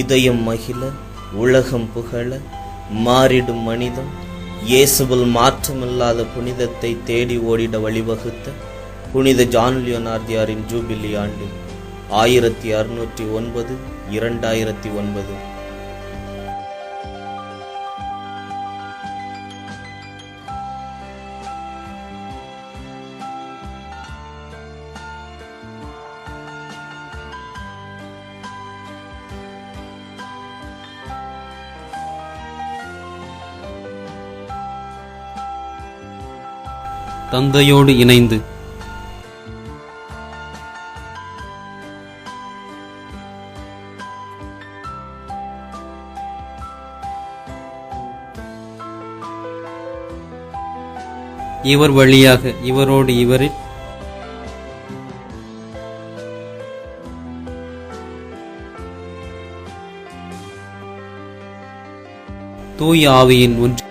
இதயம் மகிழ உலகம் புகழ மாறிடும் மனிதம் இயேசுவில் மாற்றமில்லாத புனிதத்தை தேடி ஓடிட வழிவகுத்த புனித ஜான் லியோனார்தியாரின் ஜூபிலி ஆண்டு ஆயிரத்தி அறுநூற்றி ஒன்பது இரண்டாயிரத்தி ஒன்பது. தந்தையோடு இணைந்து. இவர் வழியாக இவரோடு இவரில். தூய் ஆவியின் ஒன்று.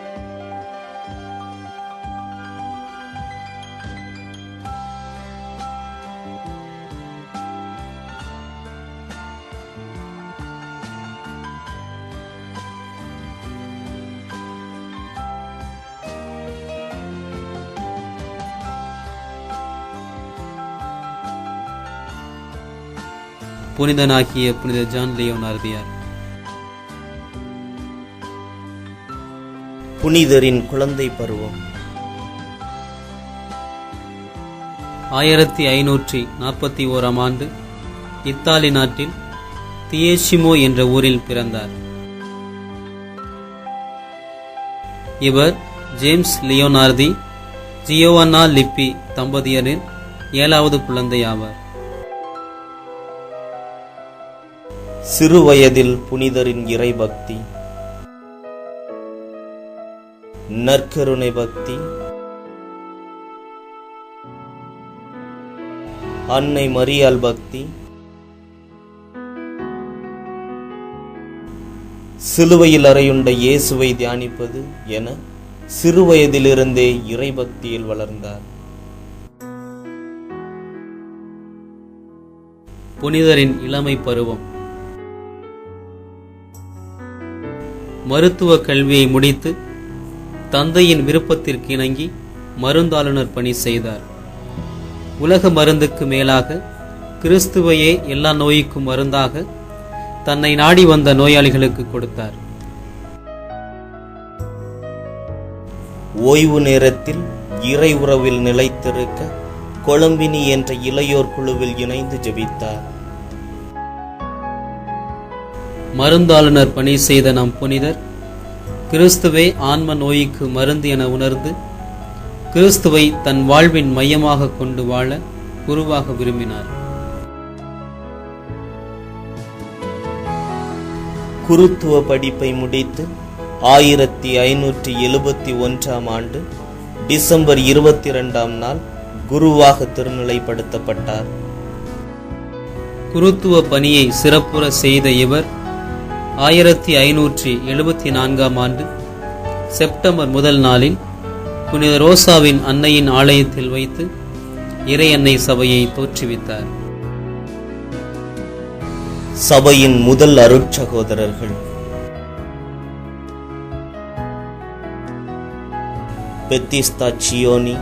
புனிதனாகிய புனித ஜான் லியோனார்தியார் புனிதரின் குழந்தை பருவம். ஆயிரத்தி ஐநூற்றி நாற்பத்தி ஓராம் ஆண்டு இத்தாலி நாட்டில் தியேஷிமோ என்ற ஊரில் பிறந்தார். இவர் ஜேம்ஸ் லியோனார்தி ஜியோவன்னா லிப்பி தம்பதியரின் ஏழாவது குழந்தை ஆவார் சிறுவயதில் புனிதரின் புனிதரின் இறைபக்தி. நற்கருணை பக்தி. அன்னை மரியால் பக்தி. சிலுவையில் அறையுண்ட இயேசுவை தியானிப்பது என சிறுவயதிலிருந்தே இறைபக்தியில் வளர்ந்தார். புனிதரின் இளமை பருவம் மருத்துவ கல்வியை முடித்து தந்தையின் விருப்பத்திற்கு இணங்கி மருந்தாளுநர் பணி செய்தார். உலக மருந்துக்கு மேலாக கிறிஸ்துவையே எல்லா நோய்க்கும் மருந்தாக தன்னை நாடி வந்த நோயாளிகளுக்கு கொடுத்தார். ஓய்வு நேரத்தில் இறை உறவில் நிலைத்திருக்க கொழும்பினி என்ற இளையோர் குழுவில் இணைந்து ஜெபித்தார். மருந்தாளுநர் பணி செய்த நம் புனிதர் கிறிஸ்துவே ஆன்ம நோய்க்கு மருந்து என உணர்ந்து கிறிஸ்துவை தன் வாழ்வின் மையமாக கொண்டு வாழ குருவாக விரும்பினார். குருத்துவ படிப்பை முடித்து ஆயிரத்தி ஐநூற்றி எழுபத்தி ஒன்றாம் ஆண்டு டிசம்பர் இருபத்தி இரண்டாம் நாள் குருவாக திருநிலைப்படுத்தப்பட்டார். குருத்துவ பணியை சிறப்புற செய்த இவர் ஆயிரத்தி ஐநூற்றி எழுபத்தி நான்காம் ஆண்டு செப்டம்பர் முதல் நாளில் புனித ரோசாவின் அன்னையின் ஆலயத்தில் வைத்து இறை அன்னை சபையை தோற்றுவித்தார். சபையின் முதல் அருட்சகோதரர்கள் பெத்திஸ்தா சியோனி.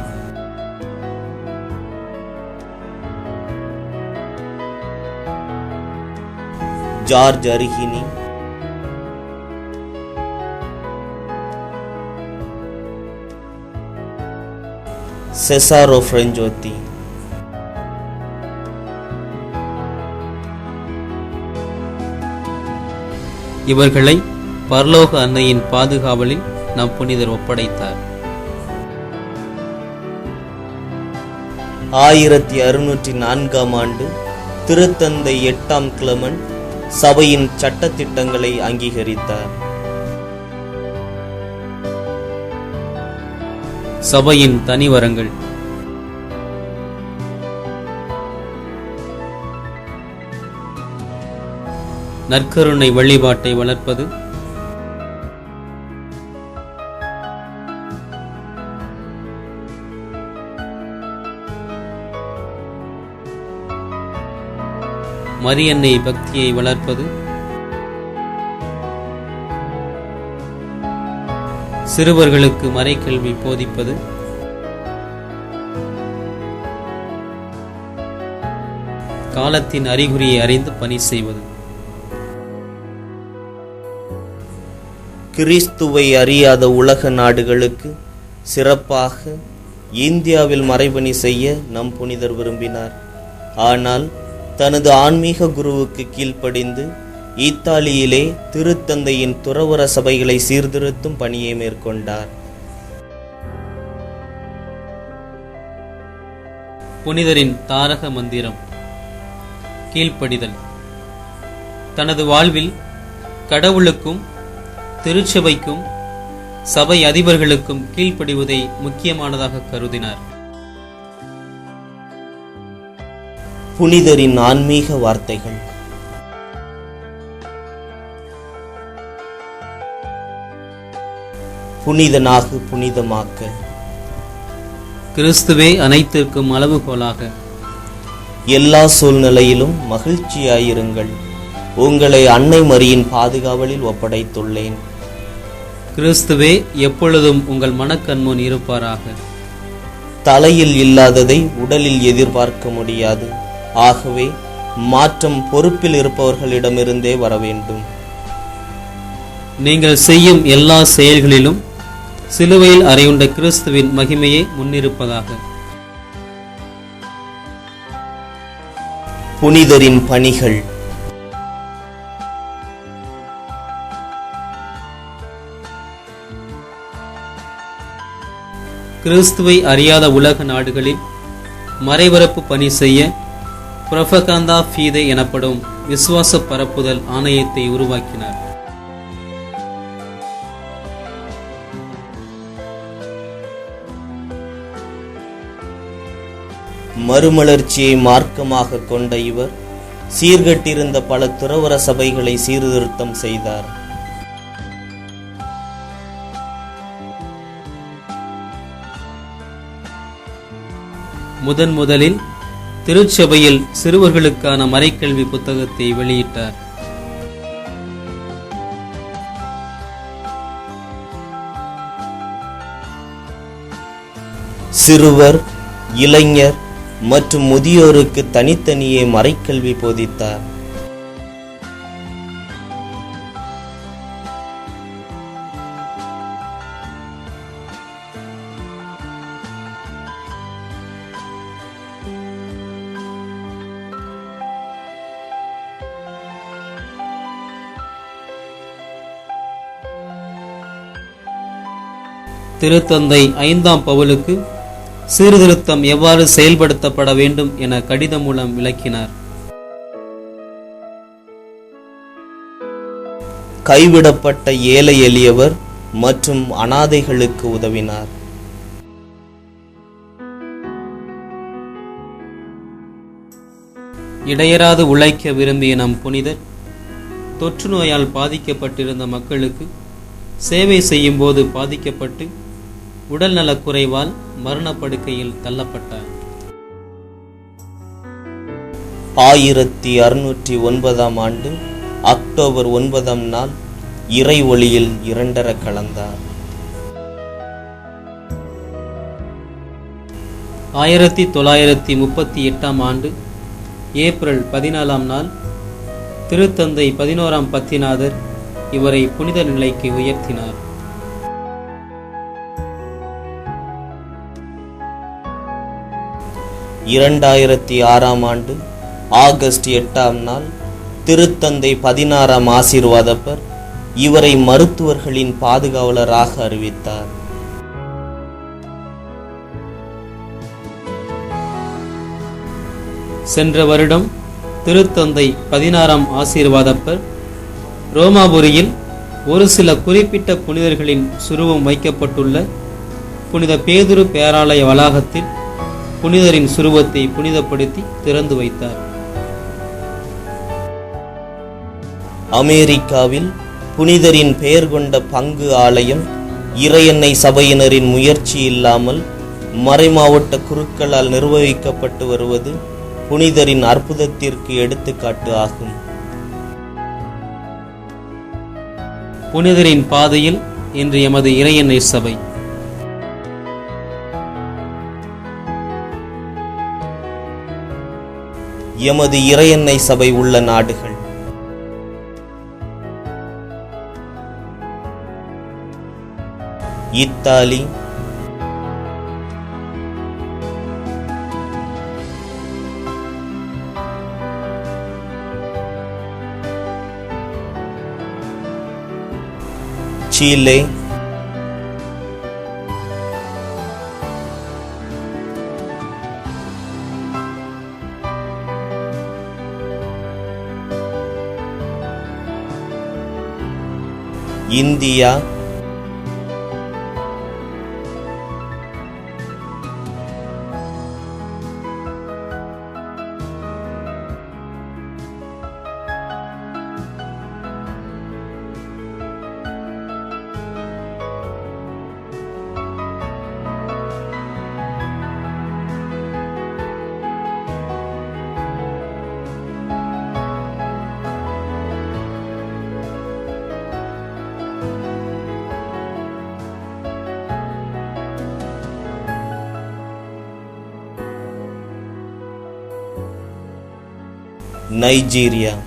ஜார்ஜ் அருகினி. செசாரோ ஃப்ரெஞ்சோத்தி இவர்களை பரலோக அன்னையின் பாதுகாவலில் நம் புனிதர் ஒப்படைத்தார். ஆயிரத்தி அறுநூற்றி நான்காம் ஆண்டு திருத்தந்தை எட்டாம் கிளமன் சபையின் சட்டத்திட்டங்களை அங்கீகரித்தார். சபையின் தனிவரங்கள். நற்கருணை வழிபாட்டை வளர்ப்பது. மரியன்னை பக்தியை வளர்ப்பது. சிறுவர்களுக்கு மறைக்கல்வி போதிப்பது? காலத்தின் அறிகுறியை அறிந்து பணி செய்வது. கிறிஸ்துவை அறியாத உலக நாடுகளுக்கு சிறப்பாக இந்தியாவில் மறைபணி செய்ய நம் புனிதர் விரும்பினார். ஆனால் தனது ஆன்மீக குருவுக்கு கீழ்ப்படிந்து இத்தாலியிலே திருத்தந்தையின் துறவற சபைகளை சீர்திருத்தும் பணியை மேற்கொண்டார். புனிதரின் தாரக மந்திரம். கீழ்ப்படிதல். தனது வாழ்வில் கடவுளுக்கும் திருச்சபைக்கும் சபை அதிபர்களுக்கும் கீழ்ப்படிவதை முக்கியமானதாக கருதினார். புனிதரின் ஆன்மீக வார்த்தைகள். புனிதனாகு புனிதமாக்க. கிறிஸ்துவே அனைத்திற்கும் அளவுகோலாக. எல்லா சூழ்நிலையிலும் மகிழ்ச்சியாயிருங்கள். உங்களை அன்னை மரியின் பாதுகாவலில் ஒப்படைத்துள்ளேன். கிறிஸ்துவே எப்பொழுதும் உங்கள் மனக்கண்முன் இருப்பாராக. தலையில் இல்லாததை உடலில் எதிர்பார்க்க முடியாது. ஆகவே மாற்றம் பொறுப்பில் இருப்பவர்களிடமிருந்தே வர வேண்டும் நீங்கள் செய்யும் எல்லா செயல்களிலும் சிலுவையில் அறையுண்ட கிறிஸ்துவின் மகிமையே முன்னிருப்பதாக. புனிதரின் பணிகள். கிறிஸ்துவை அறியாத உலக நாடுகளில் மறைபரப்பு பணி செய்ய புரபகந்தா ஃபீதே எனப்படும் விசுவாச பரப்புதல் ஆணையத்தை உருவாக்கினார். மறுமலர்ச்சியை மார்க்கமாக கொண்ட இவர் சீர்கட்டிருந்த பல துறவற சபைகளை சீர்திருத்தம் செய்தார். முதன் முதலில் திருச்சபையில் சிறுவர்களுக்கான மறைக்கல்வி புத்தகத்தை வெளியிட்டார். சிறுவர் இளைஞர் மற்றும் முதியோருக்கு தனித்தனியே மறைக்கல்வி போதித்தார். திருத்தந்தை ஐந்தாம் பவுலுக்கு சீர்திருத்தம் எவ்வாறு செயல்படுத்தப்பட வேண்டும் என கடிதம் மூலம் விளக்கினார். கைவிடப்பட்ட ஏழை எளியவர் மற்றும் அனாதைகளுக்கு உதவினார். இடையராது உழைக்க விரும்பிய நம் புனிதர் தொற்று நோயால் பாதிக்கப்பட்டிருந்த மக்களுக்கு சேவை செய்யும் போது பாதிக்கப்பட்டு உடல் நலக்குறைவால் மரணப்படுக்கையில் தள்ளப்பட்டார். ஆயிரத்தி அறுநூற்றி ஒன்பதாம் ஆண்டு அக்டோபர் ஒன்பதாம் நாள் இறை ஒளியில் இரண்டர கலந்தார். ஆயிரத்தி தொள்ளாயிரத்தி முப்பத்தி எட்டாம் ஆண்டு ஏப்ரல் பதினாலாம் நாள் திருத்தந்தை பதினோராம் பத்திநாதர் இவரை புனித நிலைக்கு உயர்த்தினார். இரண்டாயிரத்தி ஆறாம் ஆண்டு ஆகஸ்ட் எட்டாம் நாள் திருத்தந்தை பதினாறாம் ஆசீர்வாதப்பர் இவரை மருத்துவர்களின் பாதுகாவலராக அறிவித்தார். சென்ற வருடம் திருத்தந்தை பதினாறாம் ஆசீர்வாதப்பர் ரோமாபுரியில் ஒரு சில குறிப்பிட்ட புனிதர்களின் சுருவம் வைக்கப்பட்டுள்ள புனித பேதுரு பேராலய வளாகத்தில் புனிதரின் சுருவத்தை புனிதப்படுத்தி திறந்து வைத்தார். அமெரிக்காவில் புனிதரின் பெயர் கொண்ட பங்கு ஆலயம் இறையன்னை சபையினரின் முயற்சி இல்லாமல் மறைமாவட்ட குருக்களால் நிர்வகிக்கப்பட்டு வருவது புனிதரின் அற்புதத்திற்கு எடுத்துக்காட்டு ஆகும். புனிதரின் பாதையில் இன்று எமது இறையன்னை சபை எமது இறையன்னை சபை உள்ள நாடுகள். இத்தாலி. சீலே. இந்தியா Nigeria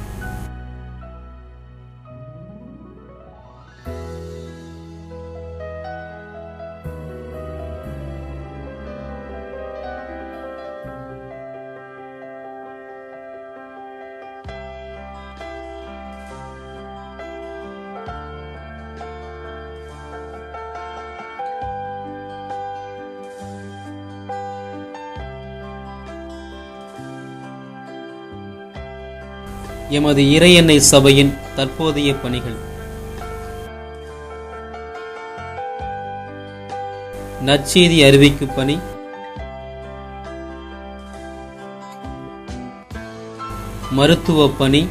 எமது இறையன்னை சபையின் தற்போதைய பணிகள். நற்செய்தி அறிவிக்கும் பணி. மருத்துவ பணி.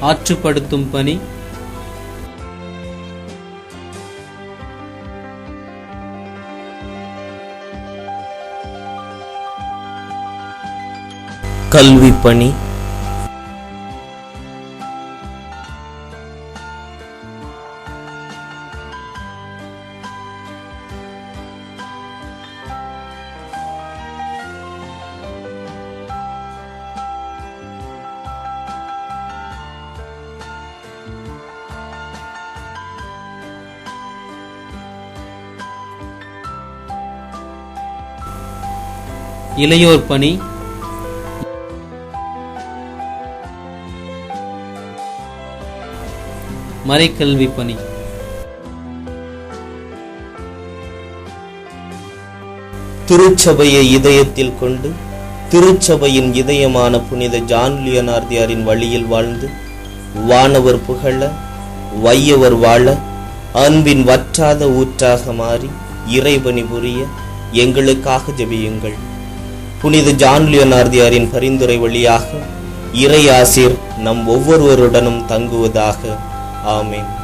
ஆற்றுப்படுத்தும் பணி. கல்வி பணி. இளையோர் பணி. மறைக்கல்வி பணி. திருச்சபையை இதயத்தில் கொண்டு திருச்சபையின் இதயமான புனித ஜான் லியனார்தியாரின் வழியில் வாழ்ந்து வானவர் புகழ வையவர் வாழ அன்பின் வற்றாத ஊற்றாக மாறி இறைவனி புரிய எங்களுக்காக ஜெபியுங்கள். புனித ஜான் லியனார்தியாரின் பரிந்துரை வழியாக இறை ஆசிர் நம் ஒவ்வொருவருடனும் தங்குவதாக Amen.